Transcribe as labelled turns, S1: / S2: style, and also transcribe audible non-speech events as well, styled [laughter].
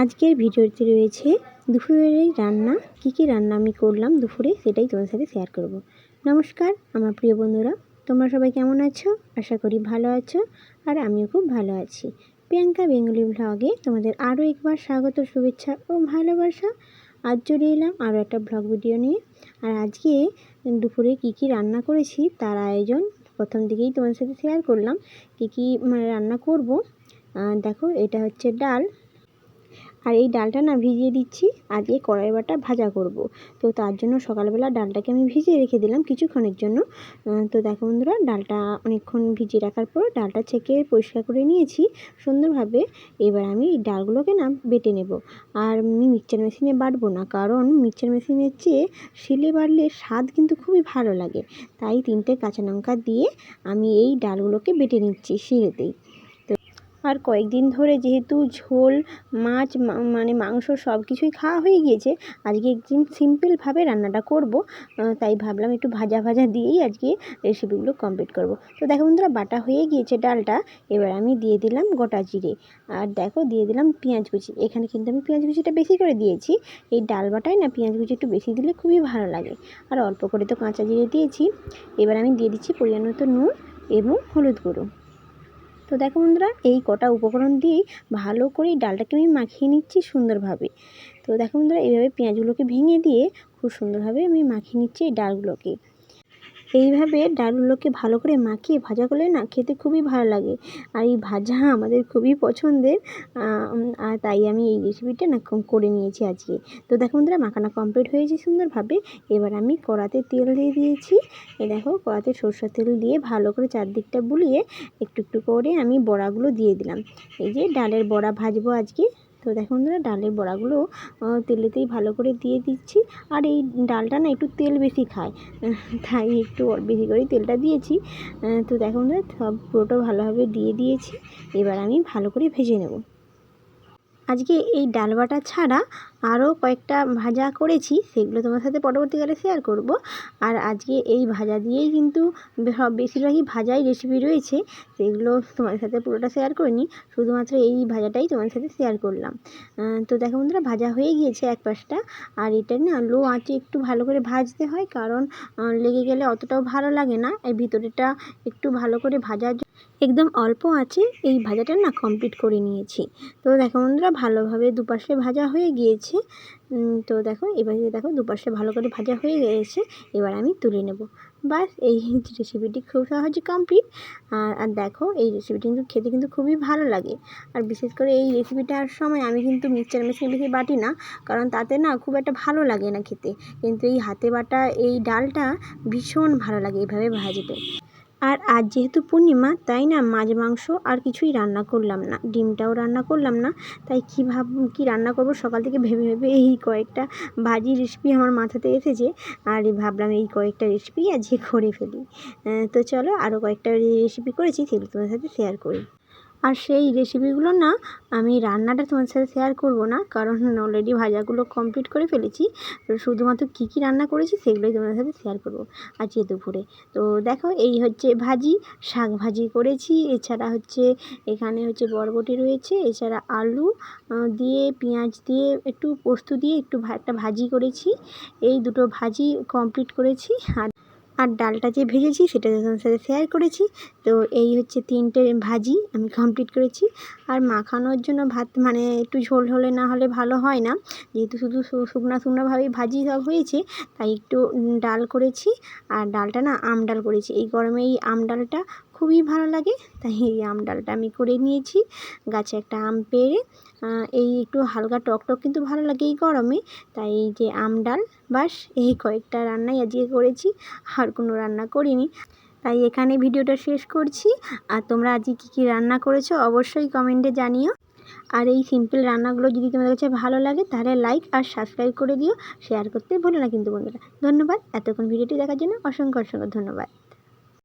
S1: আজকের ভিডিওতে রয়েছে দুপুরের রান্না। কী কী রান্না আমি করলাম দুপুরে সেটাই তোমার সাথে শেয়ার করব। নমস্কার, আমার প্রিয় বন্ধুরা, তোমরা সবাই কেমন আছো? আশা করি ভালো আছো আর আমিও খুব ভালো আছি। প্রিয়াঙ্কা বেঙ্গলি ব্লগে তোমাদের আরও একবার স্বাগত, শুভেচ্ছা ও ভালোবাসা। আজ চলে এলাম আরও একটা ব্লগ ভিডিও নিয়ে। আর আজকে দুপুরে কী কী রান্না করেছি তার আয়োজন প্রথম দিকেই তোমার সাথে শেয়ার করলাম। কী কী মানে রান্না করব? দেখো, এটা হচ্ছে ডাল আর এই ডালটা না ভিজিয়ে দিচ্ছি। আজকে কড়াই বাটা ভাজা করব। তো তার জন্য সকালবেলা ডালটাকে আমি ভিজিয়ে রেখে দিলাম কিছুক্ষণের জন্য। তো দেখো বন্ধুরা, ডালটা অনেকক্ষণ ভিজিয়ে রাখার পর ডালটা ছেঁকে পরিষ্কার করে নিয়েছি। সুন্দরভাবে এবার আমি এই ডালগুলোকে না বেটে নেব। আর আমি মিক্সচার মেশিনে বাটবো না, কারণ মিক্সচার মেশিনের চেয়ে শিলে বাড়লে স্বাদ কিন্তু খুবই ভালো লাগে। তাই তিনটে কাঁচা লঙ্কা দিয়ে আমি এই ডালগুলোকে বেটে নিচ্ছি শিলেতেই। আর কয়েকদিন ধরে যেহেতু ঝোল, মাছ মানে মাংস সব কিছুই খাওয়া হয়ে গিয়েছে, আজকে একদিন সিম্পলভাবে রান্নাটা করব। তাই ভাবলাম একটু ভাজা ভাজা দিয়েই আজকে রেসিপিগুলো কমপ্লিট করব। তো দেখো বন্ধুরা, বাটা হয়ে গিয়েছে ডালটা, এবার আমি দিয়ে দিলাম গোটা জিরে। আর দেখো, দিয়ে দিলাম পেঁয়াজ কুচি। এখানে কিন্তু আমি পেঁয়াজ কুচিটা বেশি করে দিয়েছি। এই ডাল বাটায় না পেঁয়াজ কুচি একটু বেশি দিলে খুবই ভালো লাগে। আর অল্প করে তো কাঁচা জিরে দিয়েছি। এবার আমি দিয়ে দিচ্ছি পরিমাণ মতো নুন এবং হলুদ গুঁড়ো। তো দেখো বন্ধুরা, এই কটা উপকরণ দিয়েই ভালো করে ডালটাকে আমি মাখিয়ে নিচ্ছি সুন্দরভাবে। তো দেখো বন্ধুরা এইভাবে পেঁয়াজগুলোকে ভেঙে দিয়ে খুব সুন্দরভাবে আমি মাখিয়ে নিচ্ছি এই ডালগুলোকে। এইভাবে ডালগুলোকে ভালো করে মাখিয়ে ভাজা করলে না খেতে খুবই ভালো লাগে। আর এই ভাজা আমাদের খুবই পছন্দের। আর তাই আমি এই রেসিপিটা না করে নিয়েছি আজকে। তো দেখো বন্ধুরা, মাখানা কমপ্লিট হয়েছে সুন্দরভাবে। এবার আমি কড়াতে তেল দিয়ে দিয়েছি। এ দেখো, কড়াতে সরষের তেল দিয়ে ভালো করে চারদিকটা বুলিয়ে একটু একটু করে আমি বড়াগুলো দিয়ে দিলাম। এই যে ডালের বড়া ভাজবো আজকে। তো দেখো বন্ধুরা, ডালের বড়াগুলো তেলেতেই ভালো করে দিয়ে দিচ্ছি। আর এই ডালটা না একটু তেল বেশি খায়, [laughs] তাই একটু বেশি করে তেলটা দিয়েছি। তো দেখো বন্ধুরা, সব পুরোটা ভালোভাবে দিয়ে দিয়েছি। এবার আমি ভালো করে ভেজে নেব। আজকে এই ডাল বাটা ছাড়া আরও কয়েকটা ভাজা করেছি, সেগুলো তোমার সাথে পরবর্তীকালে শেয়ার করব। আর আজকে এই ভাজা দিয়েই কিন্তু সব বেশিরভাগই ভাজাই রেসিপি রয়েছে, সেগুলো তোমার সাথে পুরোটা শেয়ার করিনি, শুধুমাত্র এই ভাজাটাই তোমার সাথে শেয়ার করলাম। তো দেখো বন্ধুরা, ভাজা হয়ে গিয়েছে এক পাশটা, আর এটা না লো আঁচে একটু ভালো করে ভাজতে হয়, কারণ লেগে গেলে অতটাও ভালো লাগে না এই ভিতরেটা একটু ভালো করে ভাজার একদম অল্প আছে, এই ভাজাটা না কমপ্লিট করে নিয়েছি। তো দেখো বন্ধুরা, ভালোভাবে দুপাশে ভাজা হয়ে গিয়েছে। তো দেখো, এবার দেখো দুপাশে ভালো করে ভাজা হয়ে গিয়েছে এবার আমি তুলে নেব। বাস, এই [laughs] রেসিপিটি খুব সহজে কমপ্লিট আর আর দেখো, এই রেসিপিটি কিন্তু খেতে কিন্তু খুবই ভালো লাগে। আর বিশেষ করে এই রেসিপিটার সময় আমি কিন্তু মিক্সচার মেশিন বেশি বাটি না, কারণ তাতে না খুব একটা ভালো লাগে না খেতে। কিন্তু এই হাতে বাটা এই ডালটা ভীষণ ভালো লাগে এইভাবে ভাজতে। আর আজ যেহেতু পূর্ণিমা, তাই না মাছ, মাংস আর কিছুই রান্না করলাম না। ডিমটাও রান্না করলাম না, তাই কী ভাব, কী রান্না করব সকাল থেকে ভেবে ভেবে এই কয়েকটা ভাজি রেসিপি আমার মাথাতে এসেছে। আর ভাবলাম এই কয়েকটা রেসিপি আজকে করে ফেলি। তো চলো আরও কয়েকটা রেসিপি করেছি, সেগুলো তোমার সাথে শেয়ার করি। আর সেই রেসিপিগুলো না আমি রান্নাটা তোমার সাথে শেয়ার করব না, কারণ অলরেডি ভাজাগুলো কমপ্লিট করে ফেলেছি। শুধুমাত্র কী কী রান্না করেছি সেগুলোই তোমাদের সাথে শেয়ার করব আজকে দুপুরে। তো দেখো, এই হচ্ছে ভাজি, শাক ভাজি করেছি, এছাড়া হচ্ছে এখানে হচ্ছে বরবটি রয়েছে, এছাড়া আলু দিয়ে পেঁয়াজ দিয়ে একটু পোস্ত দিয়ে একটু একটা ভাজি করেছি। এই দুটো ভাজি কমপ্লিট করেছি, আর আর ডালটা যে ভেজেছি সেটা তোমার সাথে শেয়ার করেছি। তো এই হচ্ছে তিনটে ভাজি আমি কমপ্লিট করেছি। আর মাখানোর জন্য ভাত মানে একটু ঝোল হলে না হলে ভালো হয় না। যেহেতু শুধু শুকনো শুকনোভাবেই ভাজি সব হয়েছে, তাই একটু ডাল করেছি। আর ডালটা না আম ডাল করেছি। এই গরমে এই আম ডালটা খুবই ভালো লাগে। তাই এই আম ডালটা আমি করে নিয়েছি। গাছে একটা আম পেড়ে এই একটু হালকা টক টক কিন্তু ভালো লাগে এই গরমে। তাই এই যে আম ডাল, বাস এই কয়েকটা রান্নাই আজকে করেছি, আর কোনো রান্না করিনি। তাই এখানে ভিডিওটা শেষ করছি। আর তোমরা আজকে কী কী রান্না করেছ অবশ্যই কমেন্টে জানিও। আর এই সিম্পল রান্নাগুলো যদি তোমাদের কাছে ভালো লাগে, তাহলে লাইক আর সাবস্ক্রাইব করে দিও। শেয়ার করতে ভুলো না কিন্তু বন্ধুরা। ধন্যবাদ। এতক্ষণ ভিডিওটি দেখার জন্য অসংখ্য অসংখ্য ধন্যবাদ।